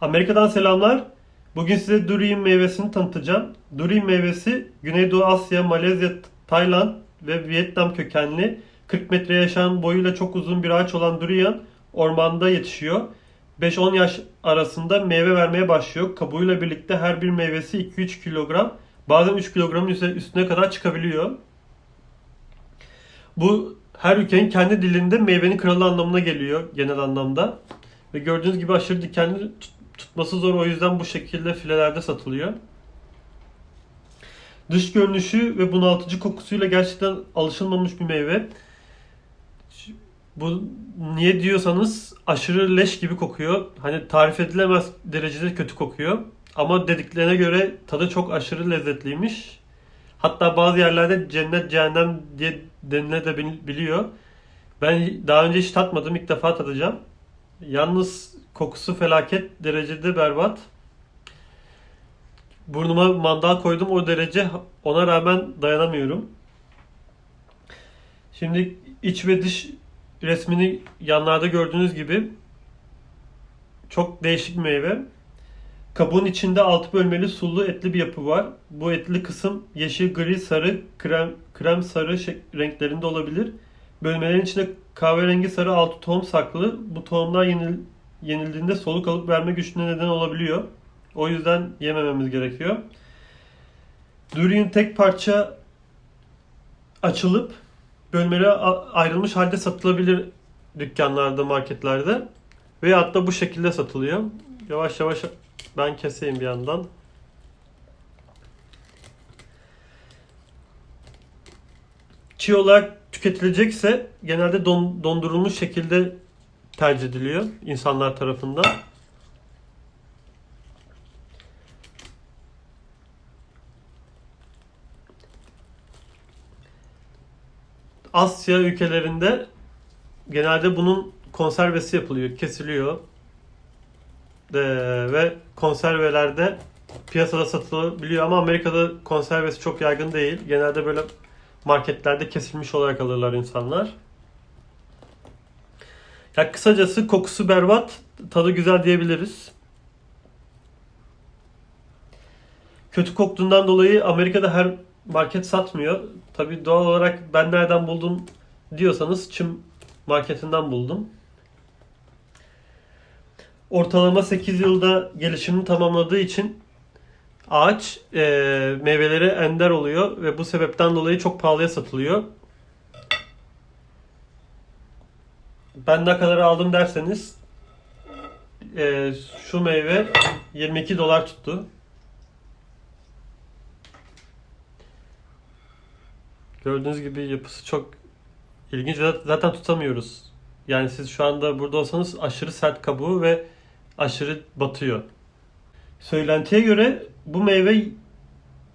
Amerika'dan selamlar. Bugün size durian meyvesini tanıtacağım. Durian meyvesi Güneydoğu Asya, Malezya, Tayland ve Vietnam kökenli 40 metre yaşam boyuyla çok uzun bir ağaç olan durian ormanda yetişiyor. 5-10 yaş arasında meyve vermeye başlıyor. Kabuğuyla birlikte her bir meyvesi 2-3 kilogram, bazen 3 kilogramın üstüne- kadar çıkabiliyor. Bu her ülkenin kendi dilinde meyvenin kralı anlamına geliyor genel anlamda. Ve gördüğünüz gibi aşırı dikenli tutması zor o yüzden bu şekilde filelerde satılıyor. Dış görünüşü ve bunaltıcı kokusuyla gerçekten alışılmamış bir meyve. Bu niye diyorsanız aşırı leş gibi kokuyor. Hani tarif edilemez derecede kötü kokuyor. Ama dediklerine göre tadı çok aşırı lezzetliymiş. Hatta bazı yerlerde cennet cehennem diye denilebiliyor. Ben daha önce hiç tatmadım. ilk defa tadacağım. Yalnız kokusu felaket derecede berbat. Burnuma mandal koydum o derece ona rağmen dayanamıyorum. Şimdi iç ve dış resmini yanlarda gördüğünüz gibi çok değişik meyve. Kabuğun içinde altı bölmeli sulu etli bir yapı var. Bu etli kısım yeşil, gri, sarı, krem, krem sarı renklerinde olabilir. Bölmelerin içinde kahverengi sarı altı tohum saklı. Bu tohumlar yenil, yenildiğinde soluk alıp verme güçlüğüne neden olabiliyor. O yüzden yemememiz gerekiyor. Durian tek parça açılıp bölmelere a- ayrılmış halde satılabilir dükkanlarda, marketlerde. Ve hatta bu şekilde satılıyor. Yavaş yavaş ben keseyim bir yandan. Çiğ olarak tüketilecekse genelde don- dondurulmuş şekilde tercih ediliyor insanlar tarafından. Asya ülkelerinde genelde bunun konservesi yapılıyor, kesiliyor. Ee, ve konservelerde piyasada satılabiliyor ama Amerika'da konservesi çok yaygın değil. Genelde böyle marketlerde kesilmiş olarak alırlar insanlar. Ya kısacası kokusu berbat, tadı güzel diyebiliriz. Kötü koktuğundan dolayı Amerika'da her market satmıyor. Tabii doğal olarak ben nereden buldum diyorsanız Çim marketinden buldum. Ortalama 8 yılda gelişimini tamamladığı için ağaç e, meyveleri ender oluyor ve bu sebepten dolayı çok pahalıya satılıyor. Ben ne kadar aldım derseniz e, şu meyve 22 dolar tuttu. Gördüğünüz gibi yapısı çok ilginç. Zaten tutamıyoruz. Yani siz şu anda burada olsanız aşırı sert kabuğu ve aşırı batıyor. Söylentiye göre bu meyve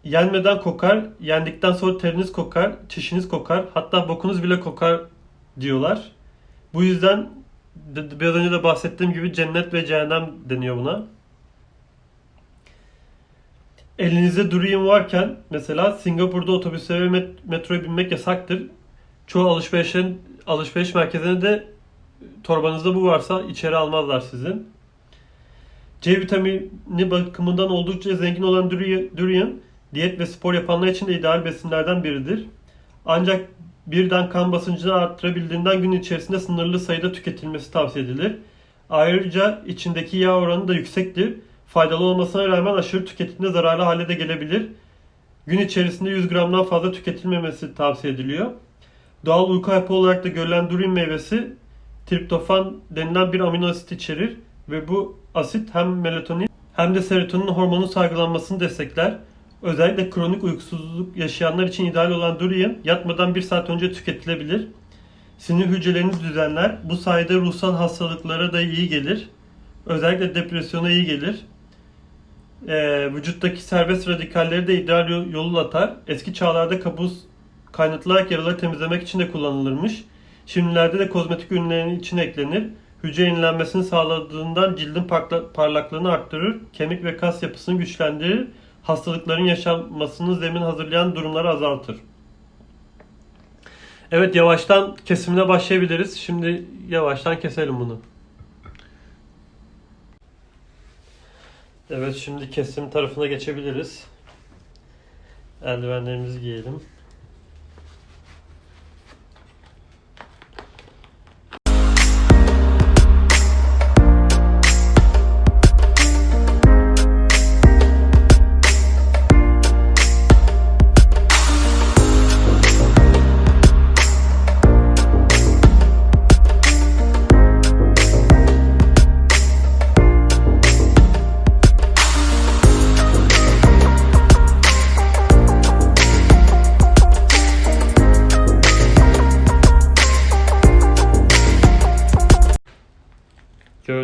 yenmeden kokar, yendikten sonra teriniz kokar, çişiniz kokar, hatta bokunuz bile kokar diyorlar. Bu yüzden de- biraz önce de bahsettiğim gibi cennet ve cehennem deniyor buna. Elinizde durian varken mesela Singapur'da otobüse ve met- metroya binmek yasaktır. Çoğu alışverişin alışveriş merkezine de torbanızda bu varsa içeri almazlar sizin. C vitamini bakımından oldukça zengin olan duri- durian, diyet ve spor yapanlar için de ideal besinlerden biridir. Ancak birden kan basıncını arttırabildiğinden gün içerisinde sınırlı sayıda tüketilmesi tavsiye edilir. Ayrıca içindeki yağ oranı da yüksektir. Faydalı olmasına rağmen aşırı tüketimde zararlı hale de gelebilir. Gün içerisinde 100 gramdan fazla tüketilmemesi tavsiye ediliyor. Doğal uyku hapı olarak da görülen durian meyvesi triptofan denilen bir amino asit içerir ve bu asit hem melatonin hem de serotonin hormonu salgılanmasını destekler. Özellikle kronik uykusuzluk yaşayanlar için ideal olan durian yatmadan bir saat önce tüketilebilir. Sinir hücrelerini düzenler. Bu sayede ruhsal hastalıklara da iyi gelir. Özellikle depresyona iyi gelir. Ee, vücuttaki serbest radikalleri de ideal yol- yolu atar. Eski çağlarda kabuz kaynatılarak yaraları temizlemek için de kullanılırmış. Şimdilerde de kozmetik ürünlerin içine eklenir. Hücre yenilenmesini sağladığından cildin parla- parlaklığını arttırır, kemik ve kas yapısını güçlendirir, hastalıkların yaşanmasını zemin hazırlayan durumları azaltır. Evet yavaştan kesimine başlayabiliriz. Şimdi yavaştan keselim bunu. Evet şimdi kesim tarafına geçebiliriz. Eldivenlerimizi giyelim.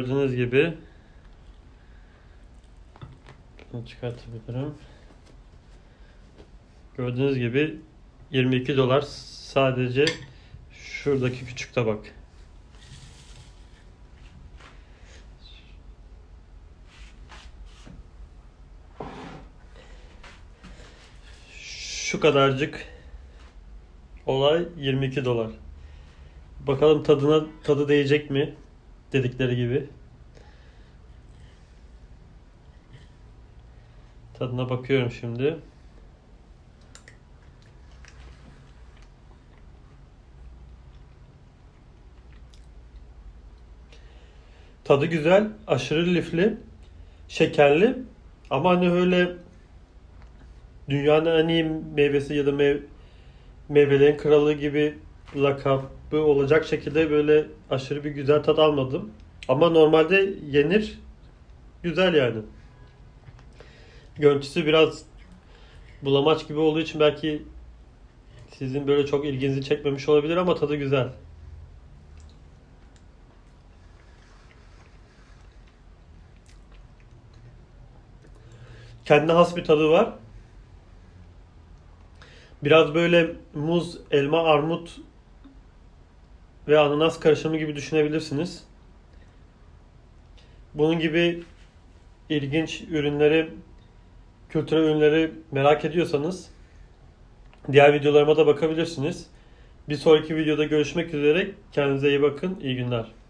Gördüğünüz gibi Şunu çıkartabilirim. Gördüğünüz gibi 22 dolar sadece şuradaki küçük tabak. Şu kadarcık olay 22 dolar. Bakalım tadına tadı değecek mi? Dedikleri gibi. Tadına bakıyorum şimdi. Tadı güzel, aşırı lifli, şekerli ama hani öyle dünyanın en iyi meyvesi ya da mev- meyvelerin kralı gibi lakabı olacak şekilde böyle aşırı bir güzel tat almadım. Ama normalde yenir. Güzel yani. Görüntüsü biraz bulamaç gibi olduğu için belki sizin böyle çok ilginizi çekmemiş olabilir ama tadı güzel. Kendine has bir tadı var. Biraz böyle muz, elma, armut ve ananas karışımı gibi düşünebilirsiniz. Bunun gibi ilginç ürünleri, kültürel ürünleri merak ediyorsanız diğer videolarıma da bakabilirsiniz. Bir sonraki videoda görüşmek üzere. Kendinize iyi bakın. İyi günler.